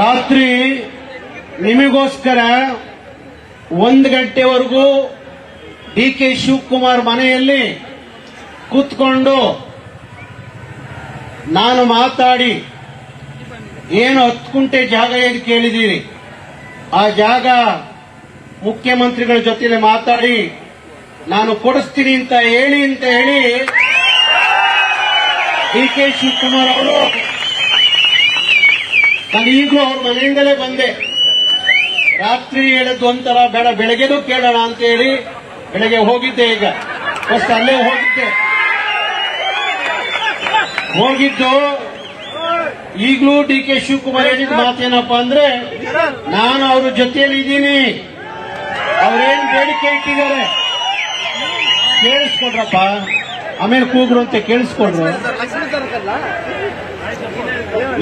ರಾತ್ರಿ ನಿಮಗೋಸ್ಕರ ಒಂದು ಗಂಟೆವರೆಗೂ ಡಿ ಕೆ ಶಿವಕುಮಾರ್ ಮನೆಯಲ್ಲಿ ಕೂತ್ಕೊಂಡು ನಾನು ಮಾತಾಡಿ, ಏನು ಹತ್ತು ಕುಂಟೆ ಜಾಗ ಏನು ಕೇಳಿದ್ದೀರಿ? ಆ ಜಾಗ ಮುಖ್ಯಮಂತ್ರಿಗಳ ಜೊತೆ ಮಾತಾಡಿ, ನಾನು ಕೊಡಿಸ್ತೀನಿ ಅಂತ ಹೇಳಿ ಅಂತ ಹೇಳಿ ಡಿ ಕೆ ಶಿವಕುಮಾರ್ ಅವರು ನಾನು ಈಗಲೂ ಅವ್ರ ಮನೆಯಿಂದಲೇ ಬಂದೆ. ರಾತ್ರಿ ಹೇಳಿದ್ದು ಒಂಥರ ಬೇಡ, ಬೆಳಗ್ಗೆನೂ ಕೇಳೋಣ ಅಂತ ಹೇಳಿ ಬೆಳಗ್ಗೆ ಹೋಗಿದ್ದೆ ಈಗ. ಫಸ್ಟ್ ಅಲ್ಲೇ ಹೋಗಿದ್ದೆ. ಹೋಗಿದ್ದು ಈಗಲೂ ಡಿ ಕೆ ಶಿವಕುಮಾರ್ ಹೇಳಿದ ಮಾತೇನಪ್ಪ ಅಂದ್ರೆ, ನಾನು ಅವ್ರ ಜೊತೆಯಲ್ಲಿ ಇದ್ದೀನಿ. ಅವ್ರೇನ್ ಬೇಡಿಕೆ ಇಟ್ಟಿದ್ದಾರೆ? ಕೇಳಿಸ್ಕೊಡ್ರಪ್ಪ. ಆಮೇಲೆ ಕೂಗ್ರು ಅಂತ ಕೇಳಿಸ್ಕೊಡ್ರು.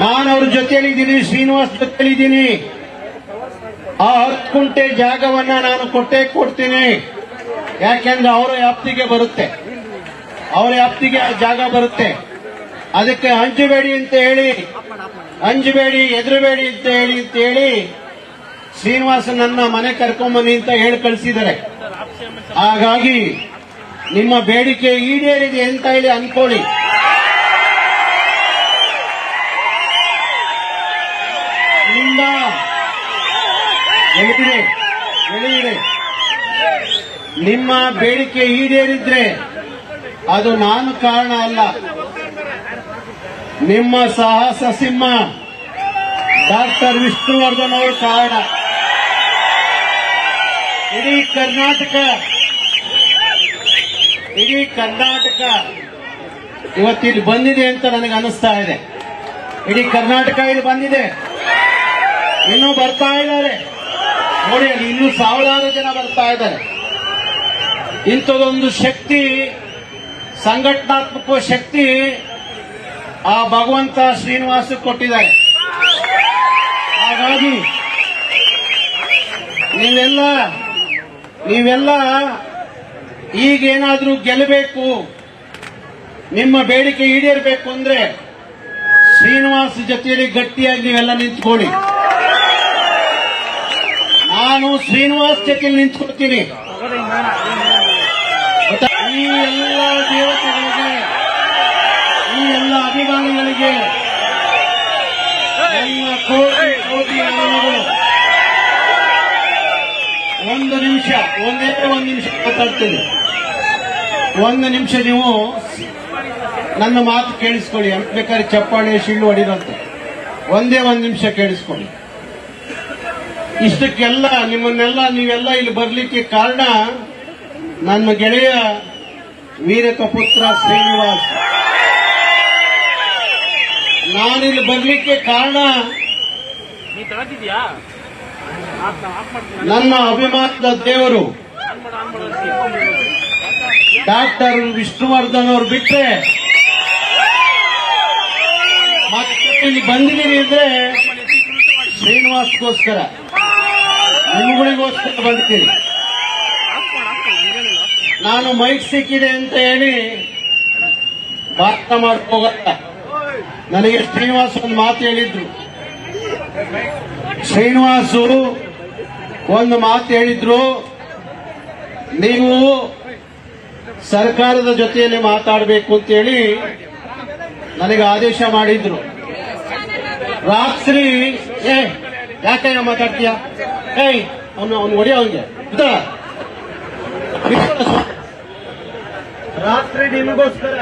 ನಾನು ಅವ್ರ ಜೊತೆಯಲ್ಲಿ ಇದ್ದೀನಿ ಶ್ರೀನಿವಾಸ್ ಜೊತೆಯಲ್ಲಿ ಇದ್ದೀನಿ ಆ ಹತ್ತು ಕುಂಟೆ ಜಾಗವನ್ನ ನಾನು ಕೊಟ್ಟೇ ಕೊಡ್ತೀನಿ. ಯಾಕೆಂದ್ರೆ ಅವರ ವ್ಯಾಪ್ತಿಗೆ ಬರುತ್ತೆ. ಅವರ ವ್ಯಾಪ್ತಿಗೆ ಆ ಜಾಗ ಬರುತ್ತೆ. ಅದಕ್ಕೆ ಹಂಚಬೇಡಿ ಅಂತ ಹೇಳಿ, ಅಂಜಬೇಡಿ, ಎದುರಬೇಡಿ ಅಂತ ಹೇಳಿ ಅಂತ ಹೇಳಿ ಶ್ರೀನಿವಾಸ ನನ್ನ ಮನೆ ಕರ್ಕೊಂಬನ್ನಿ ಅಂತ ಹೇಳಿ ಕಳಿಸಿದ್ದಾರೆ. ಹಾಗಾಗಿ ನಿಮ್ಮ ಬೇಡಿಕೆ ಈಡೇರಿದೆ ಅಂತ ಹೇಳಿ ಅನ್ಕೊಳ್ಳಿ. ಎಳೆಯಿದೆ ಎಳೆಯಿದೆ ನಿಮ್ಮ ಬೇಡಿಕೆ ಈಡೇರಿದ್ರೆ ಅದು ನಾನು ಕಾರಣ ಅಲ್ಲ. ನಿಮ್ಮ ಸಾಹಸ ಸಿಂಹ ಡಾಕ್ಟರ್ ವಿಷ್ಣುವರ್ಧನ್ ಅವರು ಕಾರಣ. ಇಡೀ ಕರ್ನಾಟಕ ಇಡೀ ಕರ್ನಾಟಕ ಇವತ್ತಿಲ್ಲಿ ಬಂದಿದೆ ಅಂತ ನನಗೆ ಅನಿಸ್ತಾ ಇದೆ. ಇಡೀ ಕರ್ನಾಟಕ ಇಲ್ಲಿ ಬಂದಿದೆ. ಇನ್ನೂ ಬರ್ತಾ ಇದ್ದಾರೆ. ನೋಡಿ ಅಲ್ಲಿ ಇನ್ನೂ ಸಾವಿರಾರು ಜನ ಬರ್ತಾ ಇದ್ದಾರೆ. ಇಂಥದೊಂದು ಶಕ್ತಿ, ಸಂಘಟನಾತ್ಮಕ ಶಕ್ತಿ ಆ ಭಗವಂತ ಶ್ರೀನಿವಾಸ ಕೊಟ್ಟಿದ್ದಾರೆ. ಹಾಗಾಗಿ ನೀವೆಲ್ಲ ನೀವೆಲ್ಲ ಈಗೇನಾದರೂ ಗೆಲ್ಲಬೇಕು, ನಿಮ್ಮ ಬೇಡಿಕೆ ಈಡೇರಬೇಕು ಅಂದ್ರೆ ಶ್ರೀನಿವಾಸ್ ಜೊತೆಯಲ್ಲಿ ಗಟ್ಟಿಯಾಗಿ ನೀವೆಲ್ಲ ನಿಂತ್ಕೊಳ್ಳಿ. ನಾನು ಶ್ರೀನಿವಾಸ್ ಜೊತೆಯಲ್ಲಿ ನಿಂತ್ಕೊಳ್ತೀನಿ? ಈ ಎಲ್ಲ ದೇವತೆಗಳಿಗೆ, ಈ ಎಲ್ಲ ಅಭಿಮಾನಿಗಳಿಗೆ ಎಲ್ಲ ಕೋಟಿ ಒಂದು ನಿಮಿಷ, ಒಂದೇ ಒಂದು ನಿಮಿಷ ಮಾತಾಡ್ತೀನಿ. ಒಂದು ನಿಮಿಷ ನೀವು ನನ್ನ ಮಾತು ಕೇಳಿಸ್ಕೊಳ್ಳಿ. ಬೇಕಾದ್ರೆ ಚಪ್ಪಾಳೆ ಶಿಳ್ಳು ಹೊಡಿರಂತೆ ಒಂದೇ ಒಂದು ನಿಮಿಷ ಕೇಳಿಸ್ಕೊಳ್ಳಿ. ಇಷ್ಟಕ್ಕೆಲ್ಲ ನಿಮ್ಮನ್ನೆಲ್ಲ ನೀವೆಲ್ಲ ಇಲ್ಲಿ ಬರಲಿಕ್ಕೆ ಕಾರಣ ನನ್ನ ಗೆಳೆಯ ವೀರಕ ಪುತ್ರ ಶ್ರೀನಿವಾಸ್. ನಾನಿಲ್ಲಿ ಬರಲಿಕ್ಕೆ ಕಾರಣ ನನ್ನ ಅಭಿಮಾನದ ದೇವರು. ಡಾಕ್ಟರ್ ವಿಷ್ಣುವರ್ಧನ್ ಅವರು ಬಿಟ್ಟರೆ ಮತ್ತೆ ಇಲ್ಲಿ ಬಂದಿದ್ದೀನಿ ಅಂದ್ರೆ ಶ್ರೀನಿವಾಸ್ಗೋಸ್ಕರ. ನಿಮ್ಗಳಿಗೋಸ್ಕರ ಬಂದಿದ್ದೀನಿ ನಾನು ಮೈಕ್ ಸಿಕ್ಕಿದೆ ಅಂತ ಹೇಳಿ ಭಾರತ ಮಾಡ್ಕೋಗತ್ತ ನನಗೆ ಶ್ರೀನಿವಾಸ್ ಒಂದು ಮಾತು ಹೇಳಿದ್ರು. ಶ್ರೀನಿವಾಸು ಒಂದು ಮಾತು ಹೇಳಿದ್ರು. ನೀವು ಸರ್ಕಾರದ ಜೊತೆಯಲ್ಲಿ ಮಾತಾಡಬೇಕು ಅಂತೇಳಿ ನನಗೆ ಆದೇಶ ಮಾಡಿದ್ರು. ರಾತ್ರಿ ಏ ಯಾಕೆ ಮಾತಾಡ್ತೀಯ? ಏಯ್ ಅವನು ಅವನು ಹೊಡಿ ಅವನಿಗೆ. ರಾತ್ರಿ ನಿಮಗೋಸ್ಕರ.